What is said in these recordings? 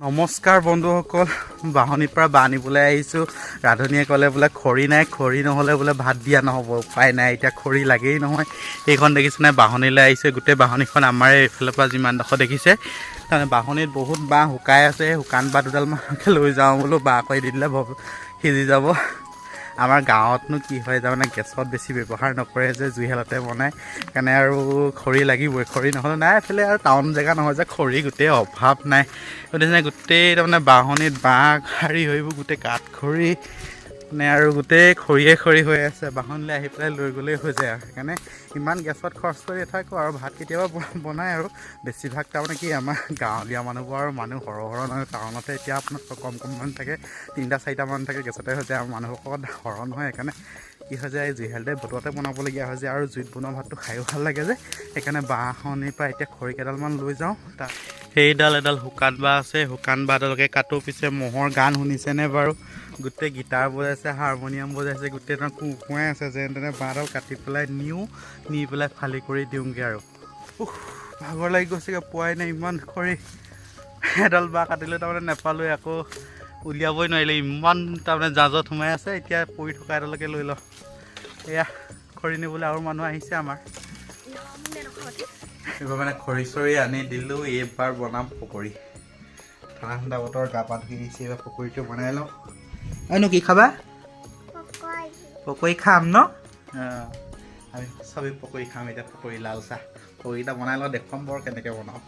নমস্কাৰ বন্ধুসকল বাঁহনিৰ পৰা বাঁহ আনিবলৈ আহিছোঁ। ৰান্ধনীয়ে ক'লে বোলে খৰি নাই খৰি নহ'লে বোলে ভাত দিয়া নহ'ব উপায় নাই এতিয়া খৰি লাগেই নহয়। এইখন দেখিছেনে বাঁহনিলৈ আহিছে গোটেই বাঁহনিখন আমাৰে এইফালৰ পৰা যিমানডোখৰ দেখিছে। তাৰমানে বাঁহনিত বহুত বাঁহ শুকাই আছে শুকান বাঁহ দুডালমানকে লৈ যাওঁ বোলো বাঁহ কৰি দি দিলে সিজি যাব। আমাৰ গাঁৱতনো কি হয় তাৰমানে গেছত বেছি ব্যৱহাৰ নকৰে যে জুইশালতে বনায় সেইকাৰণে আৰু খৰি লাগিবই। খৰি নহ'লে নাই এইফালে আৰু টাউন জেগা নহয় যে খৰি গোটেই অভাৱ নাই। গতিকে গোটেই তাৰমানে বাঁহনিত বাঁহ শাৰী হৈবোৰ গোটেই কাঠ খৰি মানে আৰু গোটেই খৰিয়ে খৰি হৈ আছে বাঁহনিলৈ আহি পেলাই লৈ গ'লেই হৈ যায় আৰু। সেইকাৰণে ইমান গেছত খৰচ কৰি নাথাকোঁ আৰু ভাত কেতিয়াবা বনাই আৰু। বেছিভাগ তাৰমানে কি আমাৰ গাঁৱলীয়া মানুহবোৰ আৰু মানুহ সৰহ সৰহ নহয় টাউনতে এতিয়া আপোনাৰ কম কম মানুহ থাকে তিনিটা চাৰিটা মানুহ থাকে গেছতে হৈ যায় আৰু মানুহসকল সৰহ নহয় সেইকাৰণে কি হৈ যায় জুইশালতে বতৰতে বনাবলগীয়া হৈ যায় আৰু জুইত বনোৱা ভাতটো খায়ো ভাল লাগে যে। সেইকাৰণে বাঁহনিৰ পৰা এতিয়া খৰি কেইডালমান লৈ যাওঁ তাত সেইডাল এডাল শুকান বাঁহ আছে শুকান বাঁহডালকে কাটো পিছে ম'হৰ গান শুনিছেনে বাৰু? গোটেই গীটাৰ বজাইছে হাৰমনিয়াম বজাইছে গোটেই একদম কুঁকুৱাই আছে যেন তেনে বাঁহডাল কাটি পেলাই নিওঁ নি পেলাই ফালি কৰি দিওঁগৈ আৰু। ভাগৰ লাগি গৈছেগৈ পোৱাই নাই ইমান খৰি। এডাল বাঁহ কাটিলে তাৰমানে নেপালোৱে আকৌ উলিয়াবই নোৱাৰিলে। ইমান তাৰমানে জাজত সোমাই আছে এতিয়া পৰি থকা এডালকে লৈ লওঁ এয়া খৰি নিবলৈ আৰু মানুহ আহিছে আমাৰ। এইবাৰ মানে খৰি চৰি আনি দিলোঁ এইবাৰ বনাম পকৰি। ঠাণ্ডা ঠাণ্ডা বতৰ গা পা ধুই আহিছে এইবাৰ পকৰিটো বনাই লওঁ। এইনো কি খাবা? পকৰি। খাম ন? আমি চবেই পকৰি খাম এতিয়া পকৰি লাল চাহ। পকৰিকেইটা বনাই লওঁ দেখুৱাম বাৰু কেনেকৈ বনাওঁ।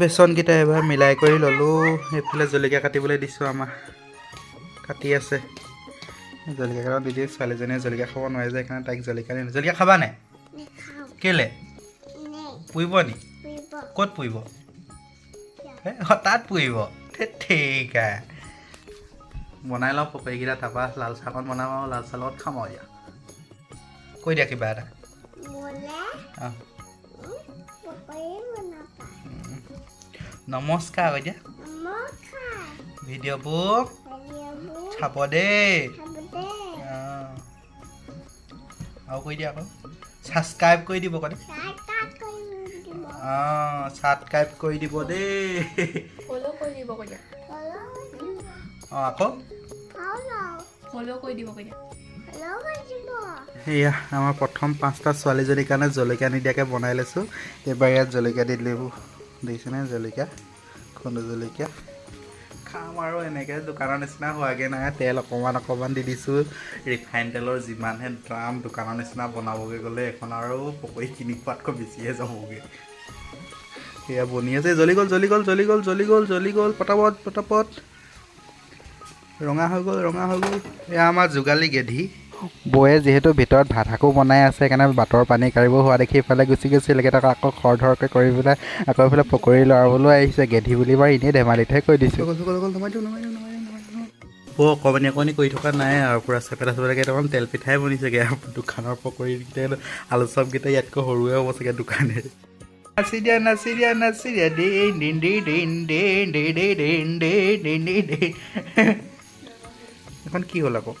বেচনকেইটা এবাৰ মিলাই কৰি ল'লোঁ। এইফালে জলকীয়া কাটিবলৈ দিছোঁ আমাৰ। কাটি আছে। জলকীয়া কেইটা দি দিওঁ ছোৱালীজনীয়ে জলকীয়া খাব নোৱাৰে যে সেইকাৰণে তাইক জলকীয়া দিলোঁ জলকীয়া খাবা নাই কেলে? পুৰিব নি? ক'ত অ, তাত পুৰিব ধেত তেৰিকা বনাই লওঁ পকৰীকেইটা তাৰপৰা লাল চাহকণ বনাম আৰু লাল চাহৰ লগত খাম আৰু এতিয়া। কৈ দিয়া কিবা এটা। নমস্কাৰ দিয়া ভিডিঅ'বোৰ চাব দেই। আৰু কৈ দিয়া আকৌ। ছাবস্ক্ৰাইব কৰি দিব কয় অঁ ছাবস্ক্ৰাইব কৰি দিব দেই অঁ আকৌ। সেয়া আমাৰ প্ৰথম পাঁচটা ছোৱালীজনীৰ কাৰণে জলকীয়া নিদিয়াকৈ বনাই লৈছোঁ। এইবাৰ ইয়াত জলকীয়া দি দিলোঁ দেখিছেনে? জলকীয়া খুন্দু জলকীয়া। খাম আৰু এনেকৈ দোকানৰ নিচিনা হোৱাগৈ নাই তেল অকণমান অকণমান দি দিছোঁ। ৰিফাইন তেলৰ যিমানহে দাম দোকানৰ নিচিনা বনাবগৈ গ'লে এখন আৰু পকৰি কিনি খোৱাতকৈ বেছিহে যাবগৈ সেয়া বনি আছে জ্বলি গ'ল জ্বলি গ'ল জ্বলি গ'ল জ্বলি গ'ল জ্বলি গ'ল পটাপট পটাপট। ৰঙা হৈ গ'ল ৰঙা হৈ গ'ল। এয়া আমাৰ যোগালী গেধি। বৌয়ে যিহেতু ভিতৰত ভাত শাকো বনাই আছে সেইকাৰণে বাটৰ পানী কাঢ়িব হোৱা দেখি ইফালে গুচি গৈছিল তাক আকৌ খৰধৰকৈ কৰি পেলাই আকৌ এইফালে পকৰি লৰাবলৈ আহিছে গেধি বুলি বাৰু এনেই ধেমালিতহে কৈ দিছোঁ বৌ অকণমানি অকণমানি কৰি থকা নাই আৰু পূৰা চেপেটা চেপেটা কেইটামান তেল পিঠাই বনিছেগৈ আৰু দোকানৰ পকৰিকেইটা আলু চপকেইটা ইয়াতকৈ সৰুৱে হ'ব চাগে দোকানেৰে নাচি দিয়া নাচি দিয়া নাচি দিয়া দিন দিন দি দিন দিন দি দি দিন দি দিন দি দিন এখন কি হ'ল আকৌ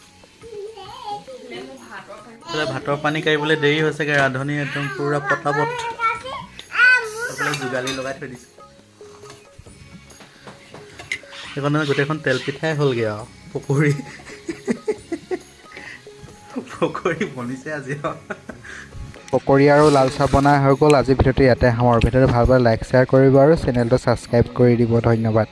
ভাতৰ পানী কাঢ়িবলৈ দেৰি হৈছেগৈ ৰান্ধনি একদম পূৰা পটাপট যোগালী লগাই থৈ দিছে। সেইখন গোটেইখন তেল পিঠাই হ'লগৈ আৰু পকৰি। পকৰি বনিছে আজি পকৰি আৰু লাল চাহ বনাই হৈ গ'ল আজিৰ ভিডিঅ'টো ইয়াতে সামৰোঁ। ভিডিঅ'টো ভাল পালে লাইক শ্বেয়াৰ কৰিব আৰু চেনেলটো ছাবস্ক্ৰাইব কৰি দিব ধন্যবাদ।